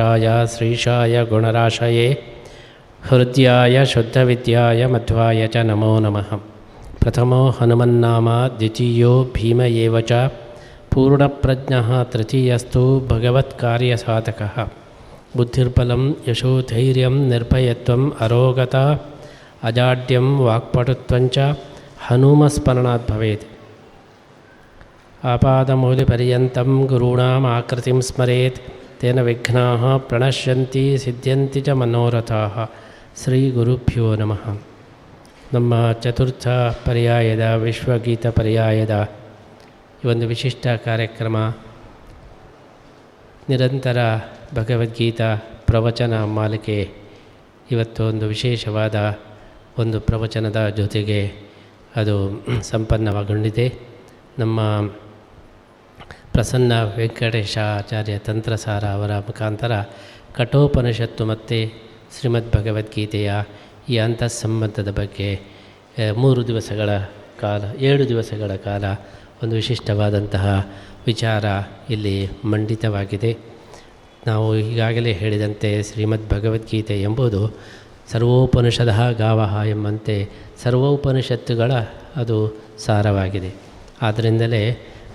श्रीनिवासाय श्रीशाय गुणराशये हृद्याय शुद्धविद्याय मध्वाय च नमो नमः प्रथमो हनुमन्नाम द्वितीयो भीम एव च पूर्णप्रज्ञः तृतीयस्तु भगवत्कार्यसाधकः बुद्धिर्बलं यशोधैर्यं निर्भयत्वम् अरोगता अजाड्यं वाक्पटुत्वञ्च हनुमस्मरणात् भवेत् आपादमौलिपर्यन्तं गुरूणाम् आकृतिं स्मरेत् ತೇನ ವಿಘ್ನಾ ಪ್ರಣಶ್ಯಂತಿ ಸಿದ್ಧಂತಿ ಚ ಮನೋರಥಾ ಶ್ರೀ ಗುರುಭ್ಯೋ ನಮಃ ನಮ್ಮ ಚತುರ್ಥ ಪರ್ಯಾಯದ ವಿಶ್ವಗೀತ ಪರ್ಯಾಯದ ಈ ಒಂದು ವಿಶಿಷ್ಟ ಕಾರ್ಯಕ್ರಮ ನಿರಂತರ ಭಗವದ್ಗೀತಾ ಪ್ರವಚನ ಮಾಲಿಕೆ ಇವತ್ತು ಒಂದು ವಿಶೇಷವಾದ ಒಂದು ಪ್ರವಚನದ ಜೊತೆಗೆ ಅದು ಸಂಪನ್ನವಾಗೊಂಡಿದೆ. ನಮ್ಮ ಪ್ರಸನ್ನ ವೆಂಕಟೇಶಾಚಾರ್ಯ ತಂತ್ರಸಾರ ಅವರ ಮುಖಾಂತರ ಕಠೋಪನಿಷತ್ತು ಮತ್ತು ಶ್ರೀಮದ್ ಭಗವದ್ಗೀತೆಯ ಈ ಅಂತಸ್ಸಂಬಂಧದ ಬಗ್ಗೆ ಮೂರು ದಿವಸಗಳ ಕಾಲ, ಏಳು ದಿವಸಗಳ ಕಾಲ ಒಂದು ವಿಶಿಷ್ಟವಾದಂತಹ ವಿಚಾರ ಇಲ್ಲಿ ಮಂಡಿತವಾಗಿದೆ. ನಾವು ಈಗಾಗಲೇ ಹೇಳಿದಂತೆ ಶ್ರೀಮದ್ ಭಗವದ್ಗೀತೆ ಎಂಬುದು ಸರ್ವೋಪನಿಷದ ಗಾವಹ ಎಂಬಂತೆ ಸರ್ವೋಪನಿಷತ್ತುಗಳ ಅದು ಸಾರವಾಗಿದೆ. ಆದ್ದರಿಂದಲೇ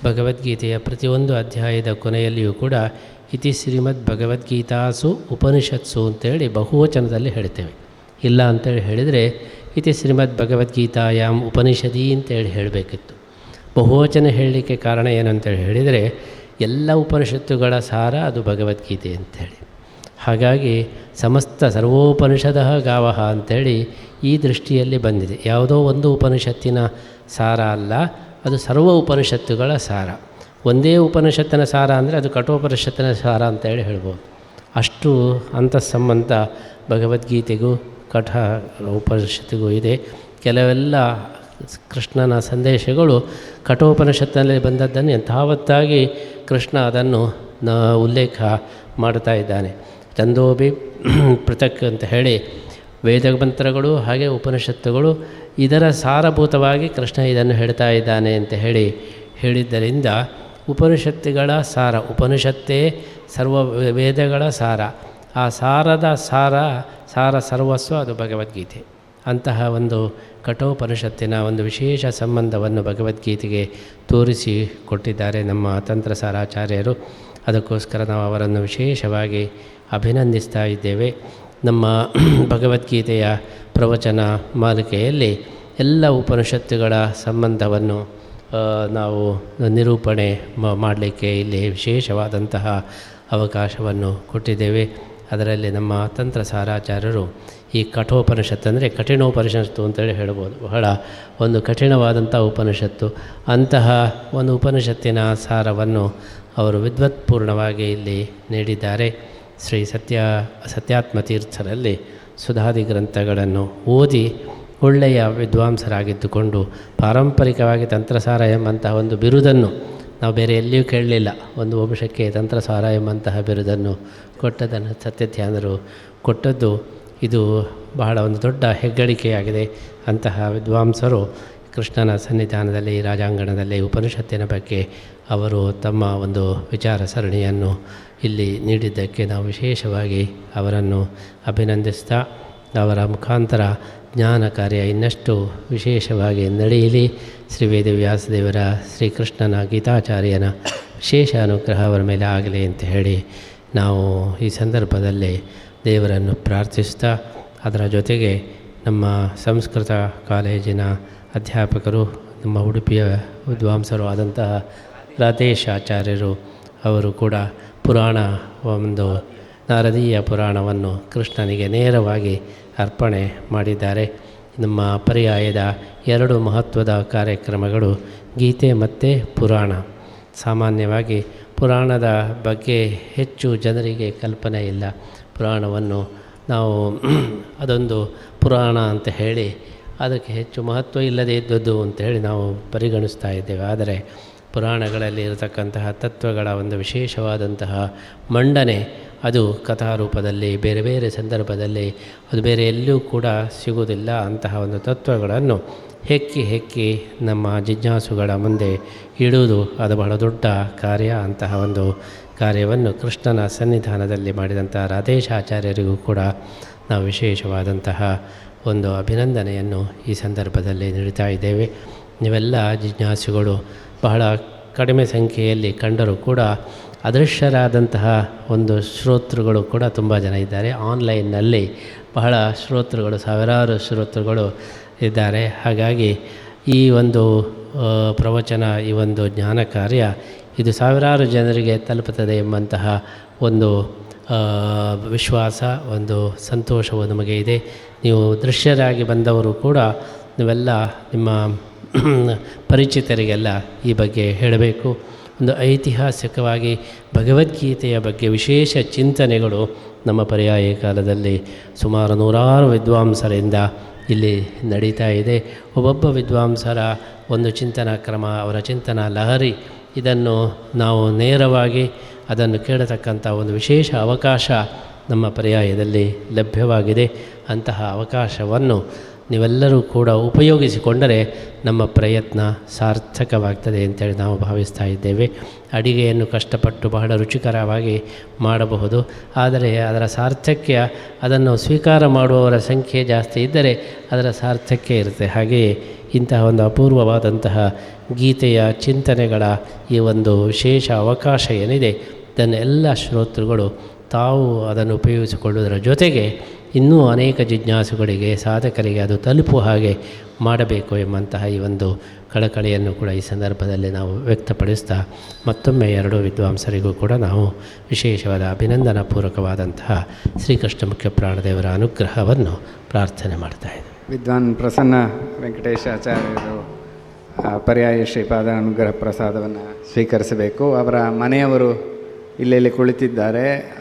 ಭಗವದ್ಗೀತೆಯ ಪ್ರತಿಯೊಂದು ಅಧ್ಯಾಯದ ಕೊನೆಯಲ್ಲಿಯೂ ಕೂಡ ಇತಿ ಶ್ರೀಮದ್ ಭಗವದ್ಗೀತಾಸು ಉಪನಿಷತ್ಸು ಅಂತೇಳಿ ಬಹುವಚನದಲ್ಲಿ ಹೇಳ್ತೇವೆ. ಇಲ್ಲ ಅಂತೇಳಿ ಹೇಳಿದರೆ ಇತಿ ಶ್ರೀಮದ್ ಭಗವದ್ಗೀತಾಯಾಮ್ ಉಪನಿಷದಿ ಅಂತೇಳಿ ಹೇಳಬೇಕಿತ್ತು. ಬಹುವಚನ ಹೇಳಲಿಕ್ಕೆ ಕಾರಣ ಏನಂತೇಳಿ ಹೇಳಿದರೆ ಎಲ್ಲ ಉಪನಿಷತ್ತುಗಳ ಸಾರ ಅದು ಭಗವದ್ಗೀತೆ ಅಂಥೇಳಿ ಹಾಗಾಗಿ ಸಮಸ್ತ ಸರ್ವೋಪನಿಷದ ಗಾವಹ ಅಂಥೇಳಿ ಈ ದೃಷ್ಟಿಯಲ್ಲಿ ಬಂದಿದೆ. ಯಾವುದೋ ಒಂದು ಉಪನಿಷತ್ತಿನ ಸಾರ ಅಲ್ಲ ಅದು ಸರ್ವ ಉಪನಿಷತ್ತುಗಳ ಸಾರ. ಒಂದೇ ಉಪನಿಷತ್ತಿನ ಸಾರ ಅಂದರೆ ಅದು ಕಠೋಪನಿಷತ್ತಿನ ಸಾರ ಅಂತೇಳಿ ಹೇಳ್ಬೋದು. ಅಷ್ಟು ಅಂತ ಸಂಬಂಧ ಭಗವದ್ಗೀತೆಗೂ, ಕಠ ಉಪನಿಷತ್ತಿಗೂ ಇದೆ. ಕೆಲವೆಲ್ಲ ಕೃಷ್ಣನ ಸಂದೇಶಗಳು ಕಠೋಪನಿಷತ್ತಿನಲ್ಲಿ ಬಂದದ್ದನ್ನು ಯಥಾವತ್ತಾಗಿ ಕೃಷ್ಣ ಅದನ್ನು ಉಲ್ಲೇಖ ಮಾಡ್ತಾ ಇದ್ದಾನೆ. ಚಂದೋಬಿ ಪೃಥಕ್ ಅಂತ ಹೇಳಿ ವೇದ ಮಂತ್ರಗಳು ಹಾಗೆ ಉಪನಿಷತ್ತುಗಳು ಇದರ ಸಾರಭೂತವಾಗಿ ಕೃಷ್ಣ ಇದನ್ನು ಹೇಳ್ತಾ ಇದ್ದಾನೆ ಅಂತ ಹೇಳಿ ಹೇಳಿದ್ದರಿಂದ ಉಪನಿಷತ್ತುಗಳ ಸಾರ, ಉಪನಿಷತ್ತೇ ಸರ್ವ ವೇದಗಳ ಸಾರ. ಆ ಸಾರದ ಸಾರ ಸಾರ ಸರ್ವಸ್ವ ಅದು ಭಗವದ್ಗೀತೆ. ಅಂತಹ ಒಂದು ಕಠೋಪನಿಷತ್ತಿನ ಒಂದು ವಿಶೇಷ ಸಂಬಂಧವನ್ನು ಭಗವದ್ಗೀತೆಗೆ ತೋರಿಸಿ ಕೊಟ್ಟಿದ್ದಾರೆ ನಮ್ಮ ತಂತ್ರ ಸಾರಾಚಾರ್ಯರು. ಅದಕ್ಕೋಸ್ಕರ ನಾವು ಅವರನ್ನು ವಿಶೇಷವಾಗಿ ಅಭಿನಂದಿಸ್ತಾ ಇದ್ದೇವೆ. ನಮ್ಮ ಭಗವದ್ಗೀತೆಯ ಪ್ರವಚನ ಮಾಲಿಕೆಯಲ್ಲಿ ಎಲ್ಲ ಉಪನಿಷತ್ತುಗಳ ಸಂಬಂಧವನ್ನು ನಾವು ನಿರೂಪಣೆ ಮಾಡಲಿಕ್ಕೆ ಇಲ್ಲಿ ವಿಶೇಷವಾದಂತಹ ಅವಕಾಶವನ್ನು ಕೊಟ್ಟಿದ್ದೇವೆ. ಅದರಲ್ಲಿ ನಮ್ಮ ತಂತ್ರ ಸಾರಾಚಾರ್ಯರು ಈ ಕಠೋಪನಿಷತ್ತು ಅಂದರೆ ಕಠಿಣೋಪನಿಷತ್ತು ಅಂತೇಳಿ ಹೇಳ್ಬೋದು. ಬಹಳ ಒಂದು ಕಠಿಣವಾದಂಥ ಉಪನಿಷತ್ತು. ಅಂತಹ ಒಂದು ಉಪನಿಷತ್ತಿನ ಸಾರವನ್ನು ಅವರು ವಿದ್ವತ್ಪೂರ್ಣವಾಗಿ ಇಲ್ಲಿ ನೀಡಿದ್ದಾರೆ. ಶ್ರೀ ಸತ್ಯ, ಸತ್ಯಾತ್ಮ ತೀರ್ಥರಲ್ಲಿ ಸುಧಾದಿ ಗ್ರಂಥಗಳನ್ನು ಓದಿ ಒಳ್ಳೆಯ ವಿದ್ವಾಂಸರಾಗಿದ್ದುಕೊಂಡು ಪಾರಂಪರಿಕವಾಗಿ ತಂತ್ರಸಾರ ಎಂಬಂತಹ ಒಂದು ಬಿರುದನ್ನು ನಾವು ಬೇರೆ ಎಲ್ಲಿಯೂ ಕೇಳಲಿಲ್ಲ. ಒಂದು ವಂಶಕ್ಕೆ ತಂತ್ರಸಾರ ಎಂಬಂತಹ ಬಿರುದನ್ನು ಕೊಟ್ಟದನ್ನು ಸತ್ಯಧ್ಯಾನರು ಕೊಟ್ಟದ್ದು ಇದು ಬಹಳ ಒಂದು ದೊಡ್ಡ ಹೆಗ್ಗಳಿಕೆಯಾಗಿದೆ. ಅಂತಹ ವಿದ್ವಾಂಸರು ಕೃಷ್ಣನ ಸನ್ನಿಧಾನದಲ್ಲಿ, ರಾಜಾಂಗಣದಲ್ಲಿ ಉಪನಿಷತ್ತಿನ ಬಗ್ಗೆ ಅವರು ತಮ್ಮ ಒಂದು ವಿಚಾರ ಸರಣಿಯನ್ನು ಇಲ್ಲಿ ನೀಡಿದ್ದಕ್ಕೆ ನಾವು ವಿಶೇಷವಾಗಿ ಅವರನ್ನು ಅಭಿನಂದಿಸ್ತಾ, ಅವರ ಮುಖಾಂತರ ಜ್ಞಾನ ಕಾರ್ಯ ಇನ್ನಷ್ಟು ವಿಶೇಷವಾಗಿ ನಡೆಯಲಿ. ಶ್ರೀ ವೇದವ್ಯಾಸದೇವರ ಶ್ರೀಕೃಷ್ಣನ ಗೀತಾಚಾರ್ಯನ ವಿಶೇಷ ಅನುಗ್ರಹ ಅವರ ಮೇಲೆ ಆಗಲಿ ಅಂತ ಹೇಳಿ ನಾವು ಈ ಸಂದರ್ಭದಲ್ಲಿ ದೇವರನ್ನು ಪ್ರಾರ್ಥಿಸ್ತಾ, ಅದರ ಜೊತೆಗೆ ನಮ್ಮ ಸಂಸ್ಕೃತ ಕಾಲೇಜಿನ ಅಧ್ಯಾಪಕರು, ನಮ್ಮ ಉಡುಪಿಯ ವಿದ್ವಾಂಸರು ಆದಂತಹ ರಾಧೇಶ್ ಆಚಾರ್ಯರು ಅವರು ಕೂಡ ಪುರಾಣ ಒಂದು ನಾರದೀಯ ಪುರಾಣವನ್ನು ಕೃಷ್ಣನಿಗೆ ನೇರವಾಗಿ ಅರ್ಪಣೆ ಮಾಡಿದ್ದಾರೆ. ನಮ್ಮ ಪರ್ಯಾಯದ ಎರಡು ಮಹತ್ವದ ಕಾರ್ಯಕ್ರಮಗಳು ಗೀತೆ ಮತ್ತು ಪುರಾಣ. ಸಾಮಾನ್ಯವಾಗಿ ಪುರಾಣದ ಬಗ್ಗೆ ಹೆಚ್ಚು ಜನರಿಗೆ ಕಲ್ಪನೆ ಇಲ್ಲ. ಪುರಾಣವನ್ನು ನಾವು ಅದೊಂದು ಪುರಾಣ ಅಂತ ಹೇಳಿ ಅದಕ್ಕೆ ಹೆಚ್ಚು ಮಹತ್ವ ಇಲ್ಲದೇ ಇದ್ದದ್ದು ಅಂತೇಳಿ ನಾವು ಪರಿಗಣಿಸ್ತಾ ಇದ್ದೇವೆ. ಆದರೆ ಪುರಾಣಗಳಲ್ಲಿ ಇರತಕ್ಕಂತಹ ತತ್ವಗಳ ಒಂದು ವಿಶೇಷವಾದಂತಹ ಮಂಡನೆ, ಅದು ಕಥಾರೂಪದಲ್ಲಿ, ಬೇರೆ ಬೇರೆ ಸಂದರ್ಭದಲ್ಲಿ, ಅದು ಬೇರೆ ಎಲ್ಲೂ ಕೂಡ ಸಿಗುವುದಿಲ್ಲ ಅಂತಹ ಒಂದು ತತ್ವಗಳನ್ನು ಹೆಕ್ಕಿ ಹೆಕ್ಕಿ ನಮ್ಮ ಜಿಜ್ಞಾಸುಗಳ ಮುಂದೆ ಇಡುವುದು ಅದು ಬಹಳ ದೊಡ್ಡ ಕಾರ್ಯ ಅಂತಹ ಒಂದು ಕಾರ್ಯವನ್ನು ಕೃಷ್ಣನ ಸನ್ನಿಧಾನದಲ್ಲಿ ಮಾಡಿದಂಥ ರಾಧೇಶಾಚಾರ್ಯರಿಗೂ ಕೂಡ ನಾವು ವಿಶೇಷವಾದಂತಹ ಒಂದು ಅಭಿನಂದನೆಯನ್ನು ಈ ಸಂದರ್ಭದಲ್ಲಿ ನೀಡ್ತಾ ಇದ್ದೇವೆ. ನೀವೆಲ್ಲ ಜಿಜ್ಞಾಸುಗಳು ಬಹಳ ಕಡಿಮೆ ಸಂಖ್ಯೆಯಲ್ಲಿ ಕಂಡರೂ ಕೂಡ ಅದೃಶ್ಯರಾದಂತಹ ಒಂದು ಶ್ರೋತೃಗಳು ಕೂಡ ತುಂಬ ಜನ ಇದ್ದಾರೆ. ಆನ್ಲೈನ್ನಲ್ಲಿ ಬಹಳ ಶ್ರೋತೃಗಳು, ಸಾವಿರಾರು ಶ್ರೋತೃಗಳು ಇದ್ದಾರೆ. ಹಾಗಾಗಿ ಈ ಒಂದು ಪ್ರವಚನ, ಈ ಒಂದು ಜ್ಞಾನ ಕಾರ್ಯ ಇದು ಸಾವಿರಾರು ಜನರಿಗೆ ತಲುಪುತ್ತದೆ ಎಂಬಂತಹ ಒಂದು ವಿಶ್ವಾಸ, ಒಂದು ಸಂತೋಷವು ನಮಗೆ ಇದೆ. ನೀವು ದೃಶ್ಯರಾಗಿ ಬಂದವರು ಕೂಡ ನೀವೆಲ್ಲ ನಿಮ್ಮ ಪರಿಚಿತರಿಗೆಲ್ಲ ಈ ಬಗ್ಗೆ ಹೇಳಬೇಕು. ಒಂದು ಐತಿಹಾಸಿಕವಾಗಿ ಭಗವದ್ಗೀತೆಯ ಬಗ್ಗೆ ವಿಶೇಷ ಚಿಂತನೆಗಳು ನಮ್ಮ ಪರ್ಯಾಯ ಕಾಲದಲ್ಲಿ ಸುಮಾರು ನೂರಾರು ವಿದ್ವಾಂಸರಿಂದ ಇಲ್ಲಿ ನಡೀತಾ ಇದೆ. ಒಬ್ಬೊಬ್ಬ ವಿದ್ವಾಂಸರ ಒಂದು ಚಿಂತನಾ ಕ್ರಮ, ಅವರ ಚಿಂತನಾ ಲಹರಿ, ಇದನ್ನು ನಾವು ನೇರವಾಗಿ ಅದನ್ನು ಕೇಳತಕ್ಕಂಥ ಒಂದು ವಿಶೇಷ ಅವಕಾಶ ನಮ್ಮ ಪರ್ಯಾಯದಲ್ಲಿ ಲಭ್ಯವಾಗಿದೆ. ಅಂತಹ ಅವಕಾಶವನ್ನು ನೀವೆಲ್ಲರೂ ಕೂಡ ಉಪಯೋಗಿಸಿಕೊಂಡರೆ ನಮ್ಮ ಪ್ರಯತ್ನ ಸಾರ್ಥಕವಾಗ್ತದೆ ಅಂತೇಳಿ ನಾವು ಭಾವಿಸ್ತಾ ಇದ್ದೇವೆ. ಅಡಿಗೆಯನ್ನು ಕಷ್ಟಪಟ್ಟು ಬಹಳ ರುಚಿಕರವಾಗಿ ಮಾಡಬಹುದು. ಆದರೆ ಅದರ ಸಾರ್ಥಕ್ಯ ಅದನ್ನು ಸ್ವೀಕಾರ ಮಾಡುವವರ ಸಂಖ್ಯೆ ಜಾಸ್ತಿ ಇದ್ದರೆ ಅದರ ಸಾರ್ಥಕ್ಯ ಇರುತ್ತೆ. ಹಾಗೆಯೇ ಇಂತಹ ಒಂದು ಅಪೂರ್ವವಾದಂತಹ ಗೀತೆಯ ಚಿಂತನೆಗಳ ಈ ಒಂದು ವಿಶೇಷ ಅವಕಾಶ ಏನಿದೆ, ಇದನ್ನೆಲ್ಲ ಶ್ರೋತೃಗಳು ತಾವು ಅದನ್ನು ಉಪಯೋಗಿಸಿಕೊಳ್ಳುವುದರ ಜೊತೆಗೆ ಇನ್ನೂ ಅನೇಕ ಜಿಜ್ಞಾಸುಗಳಿಗೆ ಸಾಧಕರಿಗೆ ಅದು ತಲುಪುವ ಹಾಗೆ ಮಾಡಬೇಕು ಎಂಬಂತಹ ಈ ಒಂದು ಕಳಕಳಿಯನ್ನು ಕೂಡ ಈ ಸಂದರ್ಭದಲ್ಲಿ ನಾವು ವ್ಯಕ್ತಪಡಿಸ್ತಾ ಮತ್ತೊಮ್ಮೆ ಎರಡೂ ವಿದ್ವಾಂಸರಿಗೂ ಕೂಡ ನಾವು ವಿಶೇಷವಾದ ಅಭಿನಂದನಾ ಪೂರ್ವಕವಾದಂತಹ ಶ್ರೀಕೃಷ್ಣ ಮುಖ್ಯ ಪ್ರಾಣದೇವರ ಅನುಗ್ರಹವನ್ನು ಪ್ರಾರ್ಥನೆ ಮಾಡ್ತಾ ಇದ್ದೇವೆ ವಿದ್ವಾನ್ ಪ್ರಸನ್ನ ವೆಂಕಟೇಶಾಚಾರ್ಯರು ಆಚಾರ್ಯರು ಪರ್ಯಾಯ ಶ್ರೀಪಾದ ಅನುಗ್ರಹ ಪ್ರಸಾದವನ್ನು ಸ್ವೀಕರಿಸಬೇಕು. ಅವರ ಮನೆಯವರು ಇಲ್ಲೆಲ್ಲಿ ಕುಳಿತಿದ್ದಾರೆ.